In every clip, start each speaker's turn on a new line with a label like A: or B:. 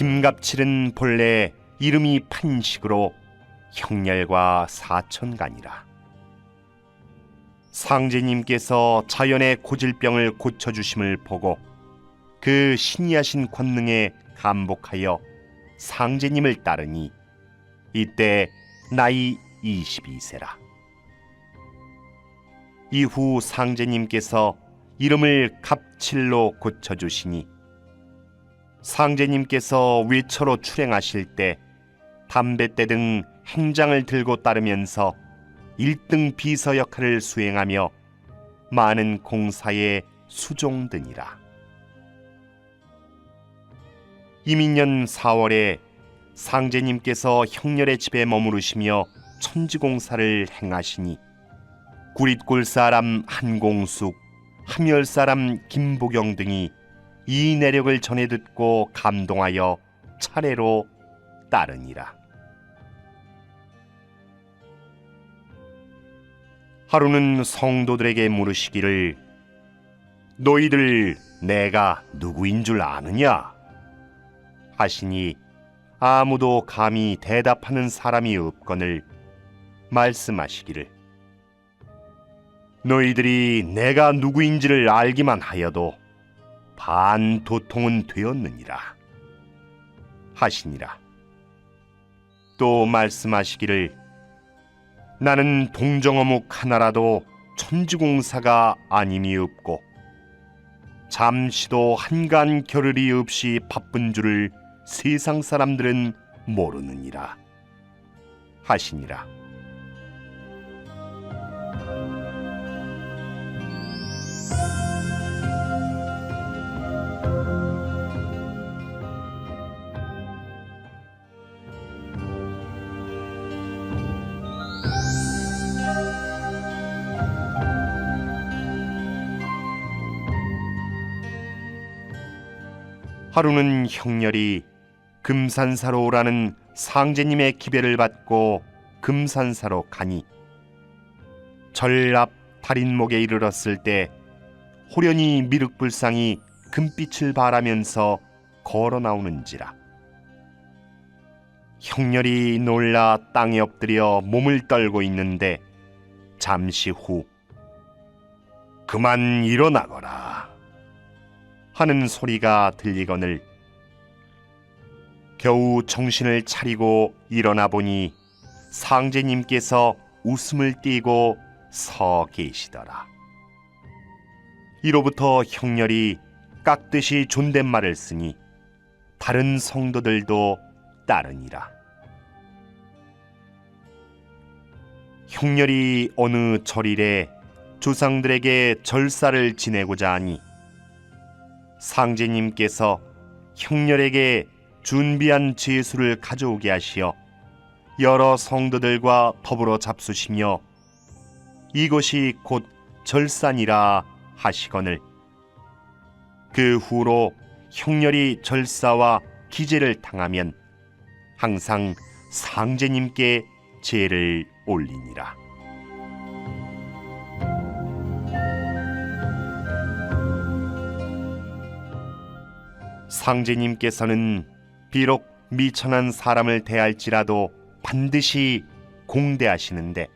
A: 김갑칠은 본래 이름이 판식으로 형렬과 사천간이라. 상제님께서 자연의 고질병을 고쳐주심을 보고 그 신이하신 권능에 감복하여 상제님을 따르니 이때 나이 22세라. 이후 상제님께서 이름을 갑칠로 고쳐주시니 상제님께서 위처로 출행하실 때 담뱃대 등 행장을 들고 따르면서 일등 비서 역할을 수행하며 많은 공사에 수종드니라. 이민년 4월에 상제님께서 형렬의 집에 머무르시며 천지공사를 행하시니 구릿골 사람 한공숙, 함열 사람 김보경 등이 이 내력을 전해 듣고 감동하여 차례로 따르니라. 하루는 성도들에게 물으시기를 너희들 내가 누구인 줄 아느냐? 하시니 아무도 감히 대답하는 사람이 없거늘 말씀하시기를 너희들이 내가 누구인지를 알기만 하여도 반 도통은 되었느니라 하시니라. 또 말씀하시기를 나는 동정어묵 하나라도 천지공사가 아님이 없고 잠시도 한간 겨를이 없이 바쁜 줄을 세상 사람들은 모르느니라 하시니라 하루는 형렬이 금산사로 오라는 상제님의 기별을 받고 금산사로 가니 절 앞 달인목에 이르렀을 때 호련히 미륵불상이 금빛을 발하면서 걸어 나오는지라. 형렬이 놀라 땅에 엎드려 몸을 떨고 있는데 잠시 후 그만 일어나거라 하는 소리가 들리거늘 겨우 정신을 차리고 일어나 보니 상제님께서 웃음을 띠고 서 계시더라. 이로부터 형렬이 깍듯이 존댓말을 쓰니 다른 성도들도 따르니라. 형렬이 어느 절일에 조상들에게 절사를 지내고자 하니 상제님께서 형렬에게 준비한 제수를 가져오게 하시어 여러 성도들과 더불어 잡수시며 이것이 곧 절산이라 하시거늘 그 후로 형렬이 절사와 기제를 당하면 항상 상제님께 제를 올리니라. 상제님께서는 비록 미천한 사람을 대할지라도 반드시 공대하시는데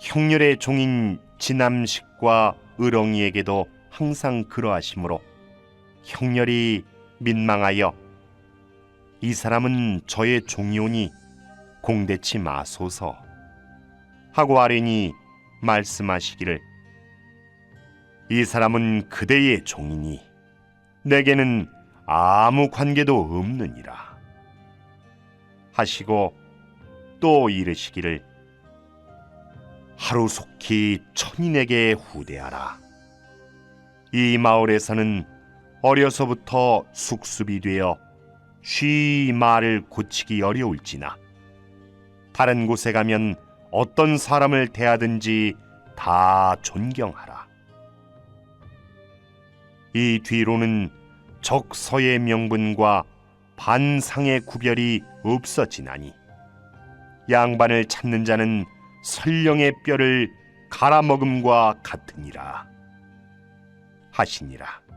A: 형렬의 종인 지남식과 의렁이에게도 항상 그러하시므로 형렬이 민망하여 이 사람은 저의 종이오니 공대치 마소서 하고 아뢰니 말씀하시기를 이 사람은 그대의 종이니 내게는 아무 관계도 없느니라. 하시고 또 이르시기를 하루속히 천인에게 후대하라. 이 마을에서는 어려서부터 숙습이 되어 쉬 말을 고치기 어려울지나. 다른 곳에 가면 어떤 사람을 대하든지 다 존경하라 이 뒤로는 적서의 명분과 반상의 구별이 없어지나니 양반을 찾는 자는 설령의 뼈를 갈아먹음과 같으니라 하시니라.